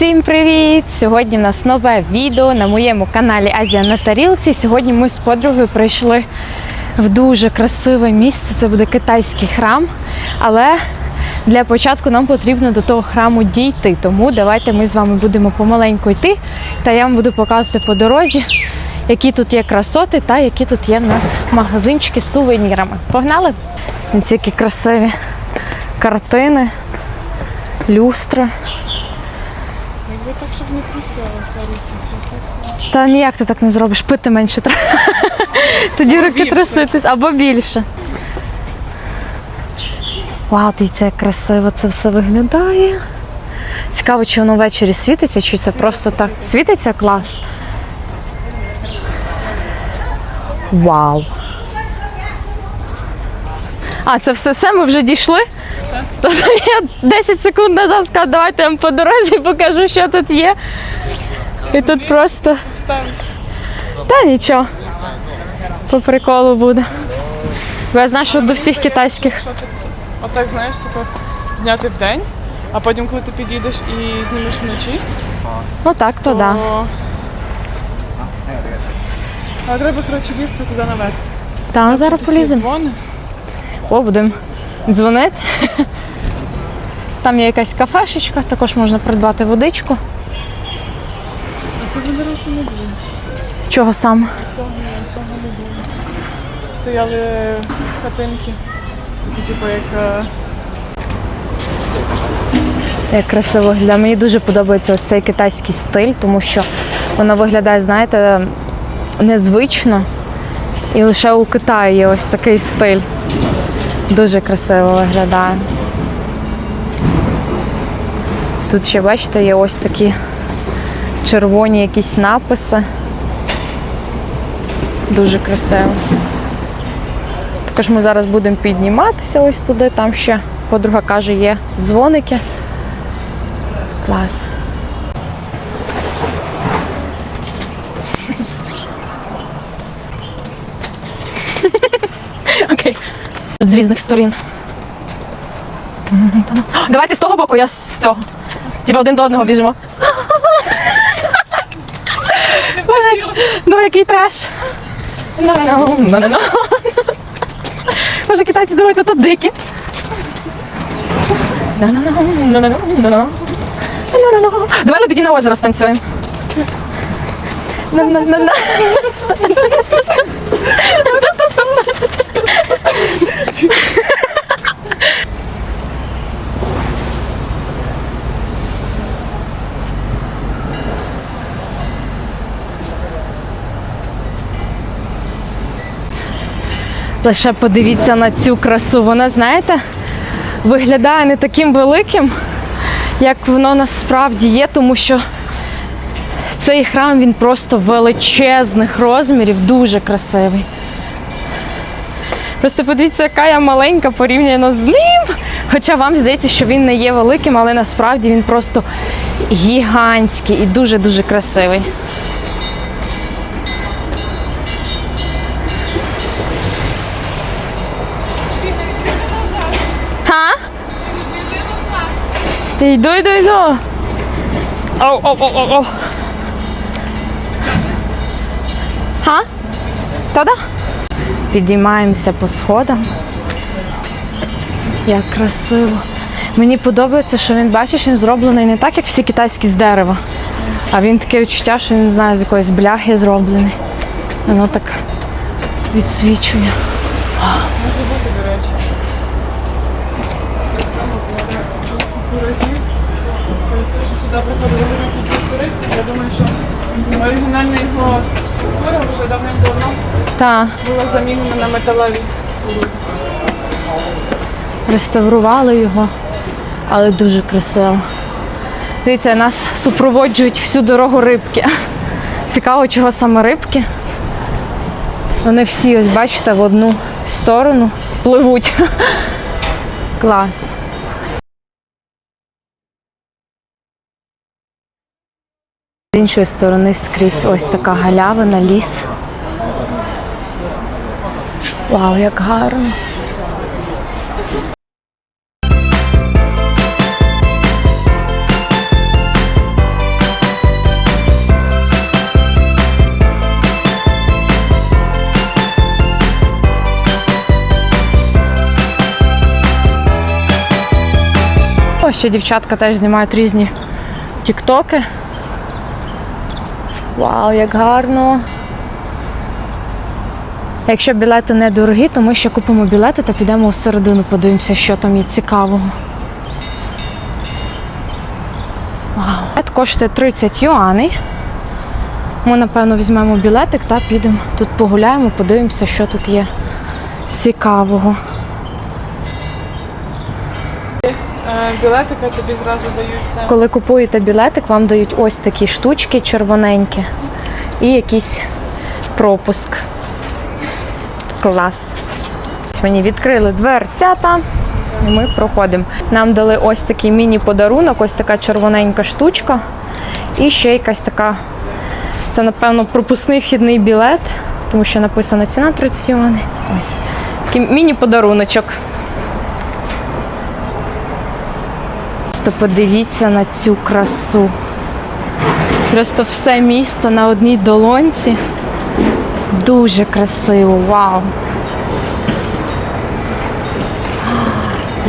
Всім привіт! Сьогодні в нас нове відео на моєму каналі Азія на тарілці. Сьогодні ми з подругою прийшли в дуже красиве місце. Це буде китайський храм. Але для початку нам потрібно до того храму дійти. Тому давайте ми з вами будемо помаленьку йти. Та я вам буду показувати по дорозі, які тут є красоти та які тут є в нас магазинчики з сувенірами. Погнали! Ці які красиві картини, люстра. Не трусилися руки, чесно. Та ніяк ти так не зробиш, пити менше треба. Тоді руки більше. труситись або більше. Вау, дивіться, як красиво це все виглядає. Цікаво, чи воно ввечері світиться, чи це просто так. Світиться клас. Вау. А, це все, все ми вже дійшли? Тобто я 10 секунд назад сказала, давайте я вам по дорозі покажу, що тут є. І тут просто. Та нічого. По приколу буде. Бо я знаю, що до всіх китайських. Отак, знаєш, типу, зняти в день, а потім, коли ти підійдеш і знімеш вночі, Ну так, то да. Але треба, коротше, лізти туди наверх. Та Там зараз поліземо. О, будемо дзвонити. Там є якась кафешечка, також можна придбати водичку. А це, до речі, не було. Чого саме? Цього не було. Стояли хатинки. Такі, типу, як е, Як красиво виглядає. Мені дуже подобається ось цей китайський стиль, тому що воно виглядає, знаєте, незвично. І лише у Китаї є ось такий стиль. Дуже красиво виглядає. Тут ще, бачите, є ось такі червоні якісь написи. Дуже красиво. Також ми зараз будемо підніматися ось туди. Там ще подруга каже, є дзвоники. Клас. Окей. З різних сторін. Давайте з того боку, я з цього. Типа один до одного біжимо. Ну, який треш. Може, китайці думають, що тут дикі. Давай лебеді на озеро станцюємо. Лише подивіться на цю красу. Вона, знаєте, виглядає не таким великим, як воно насправді є, тому що цей храм він просто величезних розмірів, дуже красивий. Просто подивіться, яка я маленька порівняно з ним. Хоча вам здається, що він не є великим, але насправді він просто гігантський і дуже-дуже красивий. Йду, йду, йду. Оу, оу, оу, оу, оу. Ха? Та-да? Підіймаємося по сходам. Як красиво. Мені подобається, що він, бачиш, він зроблений не так, як всі китайські з дерева. А він таке відчуття, що він не знаю, з якоїсь бляхи зроблений. Воно так відсвічує. може бути, до речі. Це треба було раз купу разів. Приходили великі кількість туристів, я думаю, що оригінальна його структура вже давним-давно Та, була замінена на металеві споруди. реставрували його, але дуже красиво. Дивіться, нас супроводжують всю дорогу рибки. Цікаво, чого саме рибки. Вони всі, ось бачите, в одну сторону пливуть. Клас. іншої сторони скрізь ось така галявина, ліс. Вау, як гарно! Ще дівчатка теж знімають різні тіктоки. Вау, як гарно! Якщо білети не дорогі, то ми ще купимо білети та підемо всередину, подивимося, що там є цікавого. Вау. Білет коштує 30 юаней. Ми, напевно, візьмемо білетик та підемо тут погуляємо, подивимося, що тут є цікавого. Білетика тобі зразу даються. Коли купуєте білетик, вам дають ось такі штучки червоненькі і якийсь пропуск. Клас. Мені відкрили дверцята. І ми проходимо. Нам дали ось такий міні-подарунок, ось така червоненька штучка. І ще якась така, це, напевно, пропускний вхідний білет, тому що написана ціна 30 юаней. Ось такий міні-подаруночок. Просто подивіться на цю красу. Просто все місто на одній долонці. Дуже красиво, вау.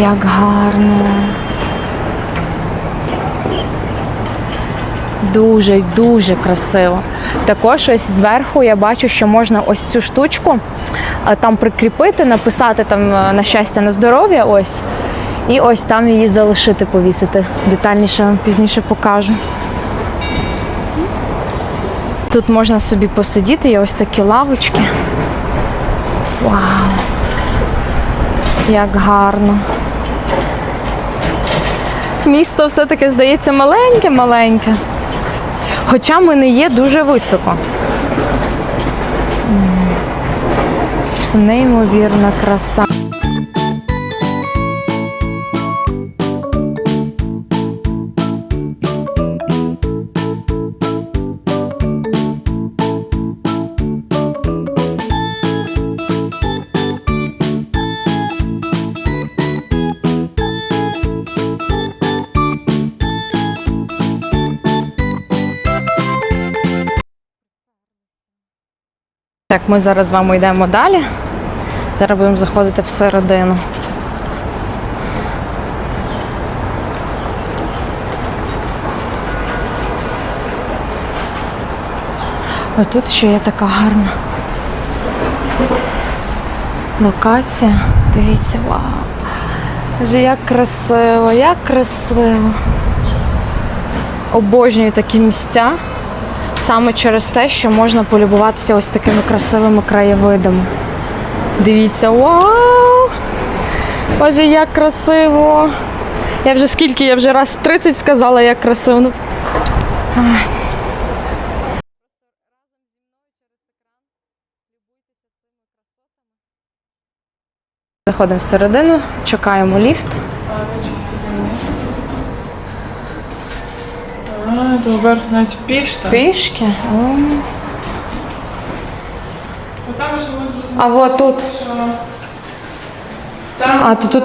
Як гарно. Дуже дуже красиво. Також ось зверху я бачу, що можна ось цю штучку е, там прикріпити, написати там е, на щастя, на здоров'я. Ось. І ось там її залишити, повісити. Детальніше вам пізніше покажу. Тут можна собі посидіти, є ось такі лавочки. Вау! Як гарно. Місто все-таки здається маленьке-маленьке. Хоча ми не є дуже високо. Це неймовірна краса. Так, ми зараз з вами йдемо далі. Зараз будемо заходити всередину. А тут ще є така гарна локація. Дивіться, вау. Боже, як красиво, як красиво. Обожнюю такі місця саме через те, що можна полюбуватися ось такими красивими краєвидами. Дивіться, вау! Боже, як красиво! Я вже скільки, я вже раз 30 сказала, як красиво. Ну. Заходимо всередину, чекаємо ліфт. А, то вверх навіть пішта. Пішки. О. Там вже ми зрозуміли, А от тут. що там А, то тут,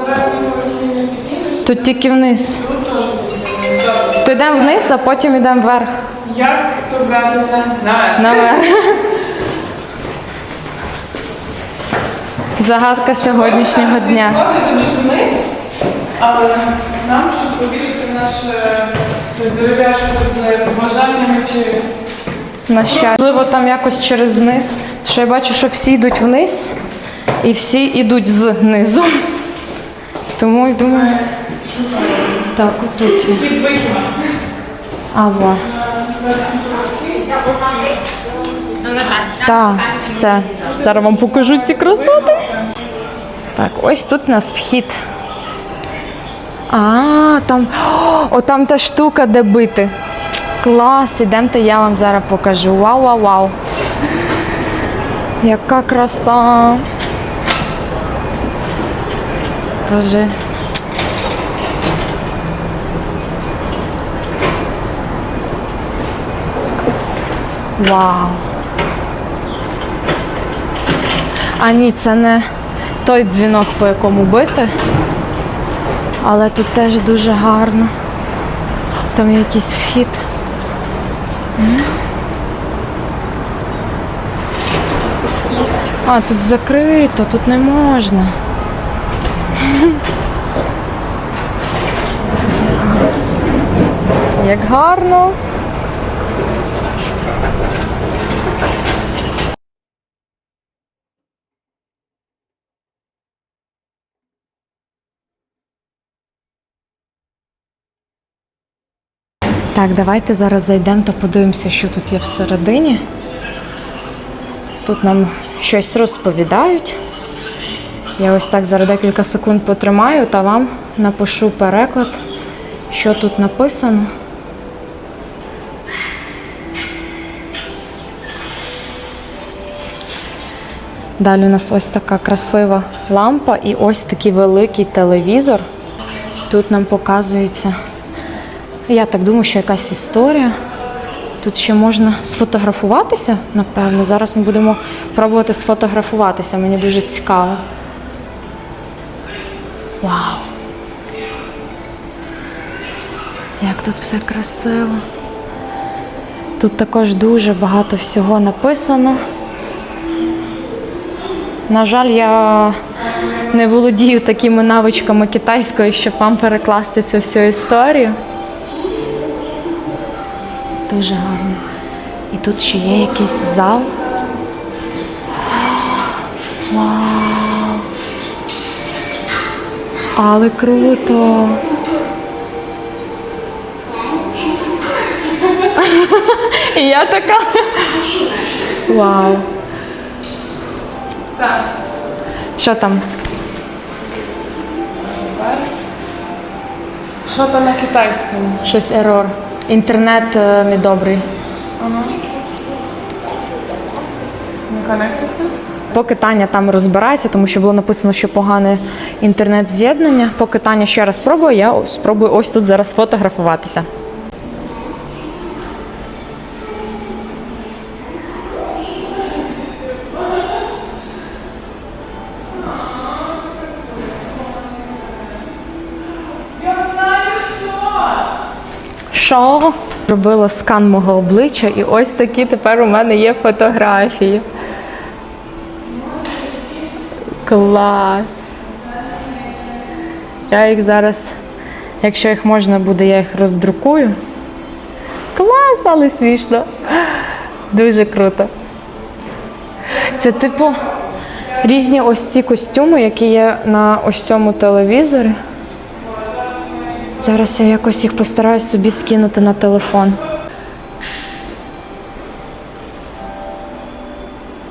тут тільки вниз. То йдемо вниз, а потім йдемо вверх. як добратися наверх. Наверх. Загадка сьогоднішнього дня. Сходи ведуть вниз, але нам, щоб повішати наше дерев'яшку з побажаннями чи На щастя. Можливо, там якось через низ. Що я бачу, що всі йдуть вниз і всі йдуть знизу. Тому я думаю. Так, отут є. хід вихід. А, во. Так, все. Зараз вам покажу ці красоти. Так, ось тут у нас вхід. А, там. О, там та штука, де бити. Клас, ідемте, я вам зараз покажу. Вау, вау, вау. Яка краса. Боже. Вау. А ні, це не той дзвінок, по якому бити. Але тут теж дуже гарно. Там якийсь вхід. А, тут закрито, тут не можна. Як гарно. Так, давайте зараз зайдемо та подивимося, що тут є всередині. Тут нам щось розповідають. Я ось так зараз декілька секунд потримаю та вам напишу переклад, що тут написано. Далі у нас ось така красива лампа і ось такий великий телевізор. Тут нам показується, я так думаю, що якась історія. Тут ще можна сфотографуватися, напевно. Зараз ми будемо пробувати сфотографуватися. Мені дуже цікаво. Вау! Як тут все красиво. Тут також дуже багато всього написано. На жаль, я не володію такими навичками китайської, щоб вам перекласти цю всю історію. Дуже гарно. І тут ще є якийсь зал. Вау! Але круто! І я така. Вау! Що там? Що там на китайському? Щось ерор. Інтернет е, недобрий. Ага. Не конектиться? Поки Таня там розбирається, тому що було написано, що погане інтернет-з'єднання. Поки Таня ще раз пробує, я спробую ось тут зараз фотографуватися. Що? Робила скан мого обличчя, і ось такі тепер у мене є фотографії. Клас. Я їх зараз, якщо їх можна буде, я їх роздрукую. Клас, але смішно. Дуже круто. Це типу різні ось ці костюми, які є на ось цьому телевізорі. Зараз я якось їх постараюсь собі скинути на телефон.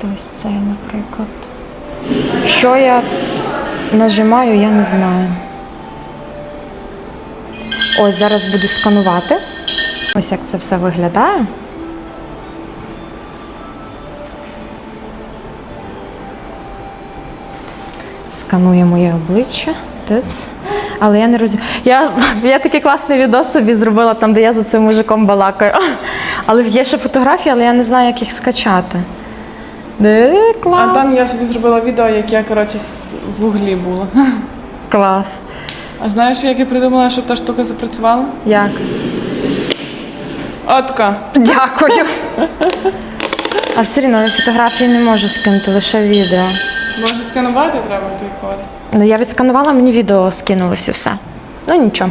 Ось цей, наприклад. Що я нажимаю, я не знаю. Ось зараз буду сканувати. Ось як це все виглядає. Сканує моє обличчя. Тиц. Але я не розумію. Я, я такий класний відос собі зробила там, де я за цим мужиком балакаю. Але є ще фотографії, але я не знаю, як їх скачати. Де, клас. А там я собі зробила відео, як я, коротше, в углі була. Клас. А знаєш, як я придумала, щоб та штука запрацювала? Як? Отка. Дякую. А все одно я фотографії не можу скинути, лише відео. Може сканувати треба той код? Ну я відсканувала, мені відео скинулося все. Ну нічого.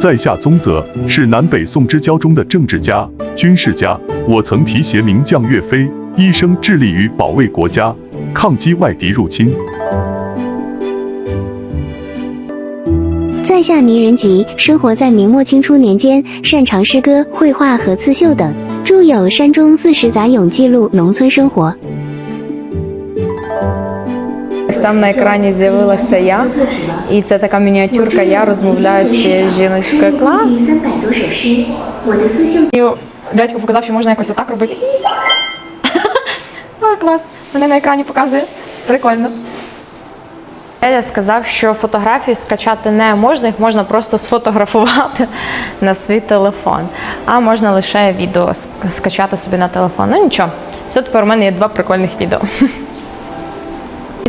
在下宗泽是南北宋之交中的政治家、军事家。我曾提携名将岳飞，一生致力于保卫国家，抗击外敌入侵。在下倪仁吉，生活在明末清初年间，擅长诗歌、绘画和刺绣等，着 有《山中四十杂咏》，记录农村生活。 Ось там на екрані з'явилася я, і це така мініатюрка. Я розмовляю з цією жіночкою. Клас. 三百多首诗，我的刺绣 І дядько показав, що можна якось отак робити. А, клас. Мене на екрані показує. Прикольно. Дядя сказав, що фотографії скачати не можна, їх можна просто сфотографувати на свій телефон. А можна лише відео скачати собі на телефон. Ну нічого. Все тепер у мене є два прикольних відео.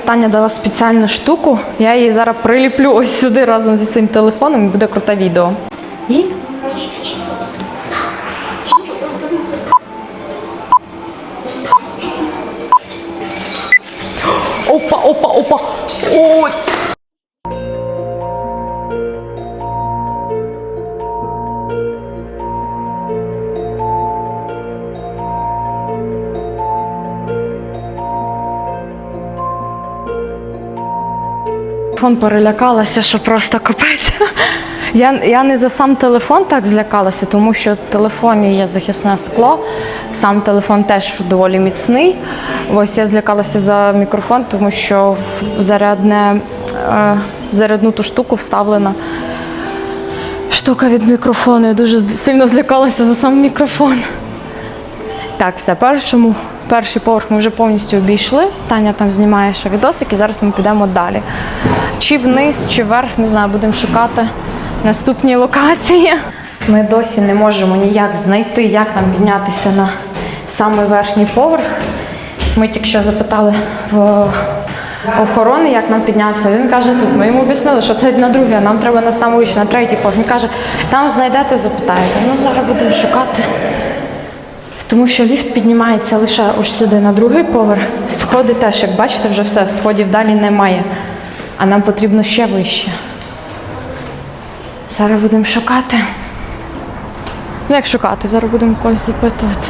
Таня дала спеціальну штуку. Я її зараз приліплю ось сюди разом зі своїм телефоном і буде круте відео. І Опа, опа, опа. Ой. Телефон перелякалася, що просто капець. Я я не за сам телефон так злякалася, тому що в телефоні є захисне скло. Сам телефон теж доволі міцний. Ось я злякалася за мікрофон, тому що в зарядне, е, зарядну ту штуку вставлена штука від мікрофону. Я дуже сильно злякалася за сам мікрофон. Так, все, першому, перший поверх ми вже повністю обійшли. Таня там знімає ще відосик, і зараз ми підемо далі. Чи вниз, чи вверх, не знаю, будемо шукати наступні локації. Ми досі не можемо ніяк знайти, як нам піднятися на самий верхній поверх. Ми тільки що запитали в охорони, як нам піднятися. Він каже, тут ми йому об'яснили, що це на другий, а нам треба на вищий, на третій поверх. Він каже, там знайдете, запитаєте. Ну зараз будемо шукати. Тому що ліфт піднімається лише ось сюди на другий поверх. Сходи теж, як бачите, вже все, сходів далі немає. А нам потрібно ще вище. Зараз будемо шукати. Ну, як шукати? Зараз будемо когось запитувати.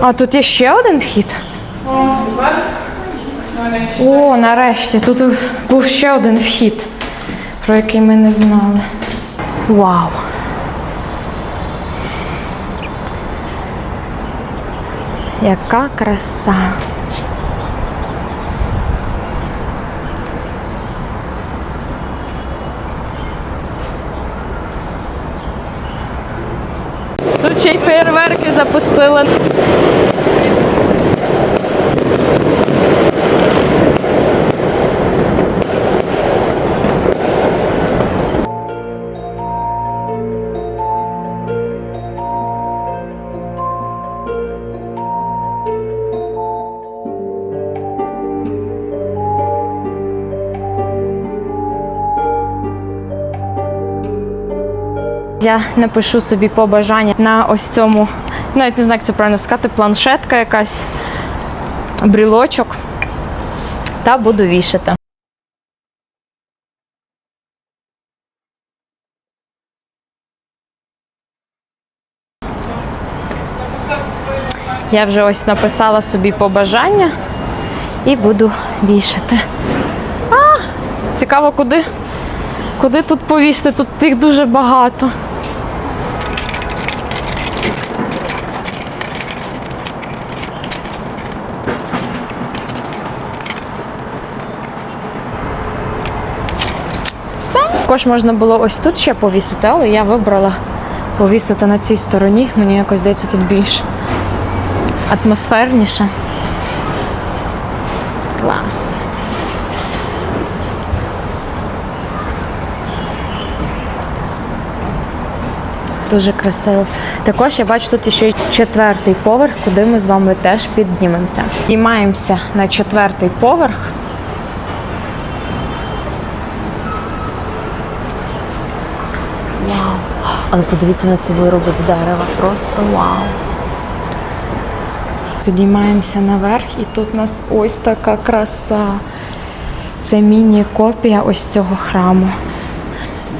А тут є ще один вхід? О, нарешті, тут був ще один вхід, про який ми не знали. Вау! Яка краса! Тут ще й фейерверки запустили. Я напишу собі побажання на ось цьому, навіть не знаю, як це правильно сказати, планшетка якась, брілочок. Та буду вішати. Я вже ось написала собі побажання і буду вішати. А, цікаво, куди, куди тут повісити? Тут їх дуже багато. Все. Також можна було ось тут ще повісити, але я вибрала повісити на цій стороні. Мені якось здається тут більше атмосферніше. Клас. Дуже красиво. Також я бачу тут ще й четвертий поверх, куди ми з вами теж піднімемося. Піднімаємося на четвертий поверх. Вау! Але подивіться на ці вироби з дерева. Просто вау! Підіймаємося наверх, і тут у нас ось така краса. Це міні-копія ось цього храму.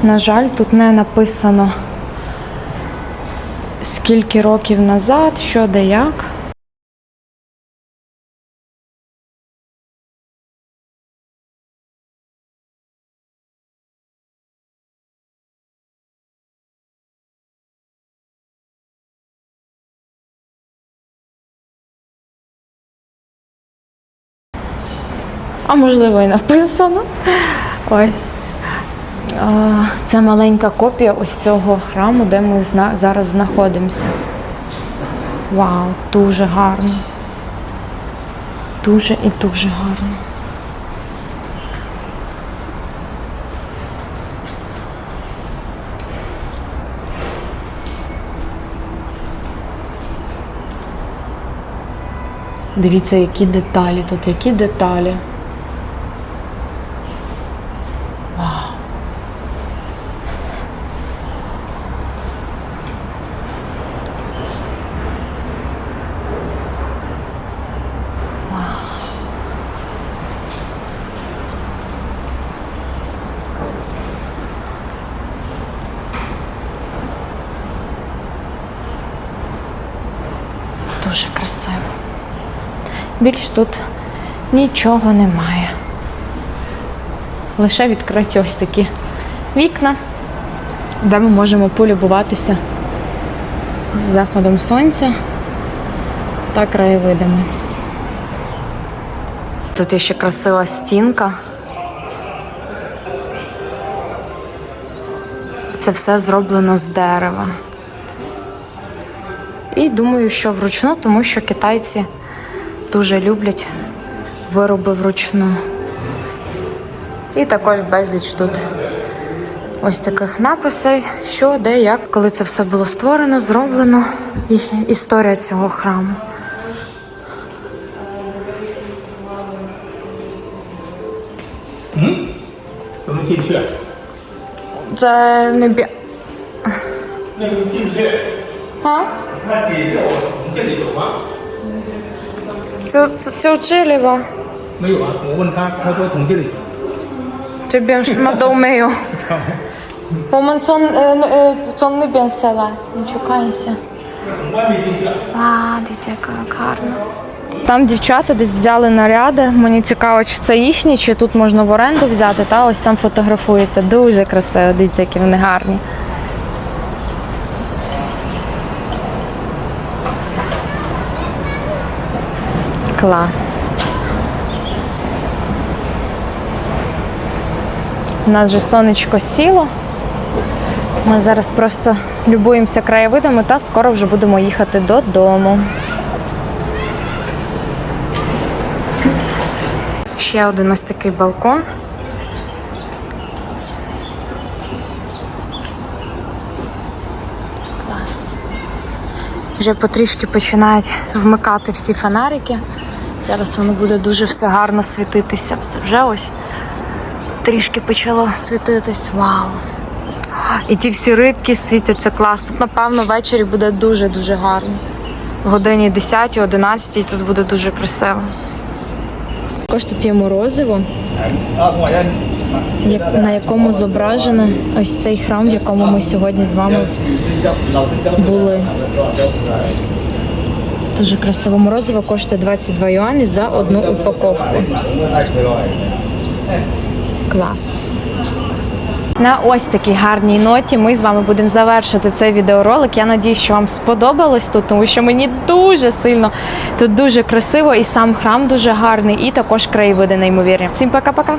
На жаль, тут не написано, скільки років назад, що де як. А можливо і написано. Ось. Це маленька копія ось цього храму, де ми зараз знаходимося. Вау, дуже гарно. Дуже і дуже гарно. Дивіться, які деталі тут, які деталі. Дуже красиво. більш тут нічого немає. Лише відкриті ось такі вікна, де ми можемо полюбуватися заходом сонця та краєвидами. Тут є ще красива стінка. Це все зроблено з дерева. І думаю, що вручну, тому що китайці дуже люблять вироби вручну. І також безліч тут ось таких написей, що, де, як, коли це все було створено, зроблено, і історія цього храму. Це не бі. А? 那姐姐我从这里走吗？ Це, це, це училіва. 没有啊，我问他，他说从这里走。 这边什么都没有。我们从呃呃从那边下来，你去看一下。 从外面进去了。 А, дивіться, яка гарна. Там дівчата десь взяли наряди. Мені цікаво, чи це їхні, чи тут можна в оренду взяти. Та ось там фотографується. Дуже красиво. Дивіться, які вони гарні. Клас. У нас же сонечко сіло. Ми зараз просто любуємося краєвидами та скоро вже будемо їхати додому. Ще один ось такий балкон. Клас. Вже потрішки починають вмикати всі фонарики. Зараз воно буде дуже все гарно світитися. Все Вже ось трішки почало світитись. Вау! І ті всі рибки світяться класно. Тут, напевно, ввечері буде дуже-дуже гарно. В годині 10, 11 тут буде дуже красиво. Також тут є морозиво, на якому зображено ось цей храм, в якому ми сьогодні з вами були. Дуже красиво морозиво коштує 22 юані за одну упаковку. Клас. На ось такій гарній ноті ми з вами будемо завершити цей відеоролик. Я надію, що вам сподобалось тут, тому що мені дуже сильно тут дуже красиво, і сам храм дуже гарний, і також краєвиди неймовірні. Всім пока-пока!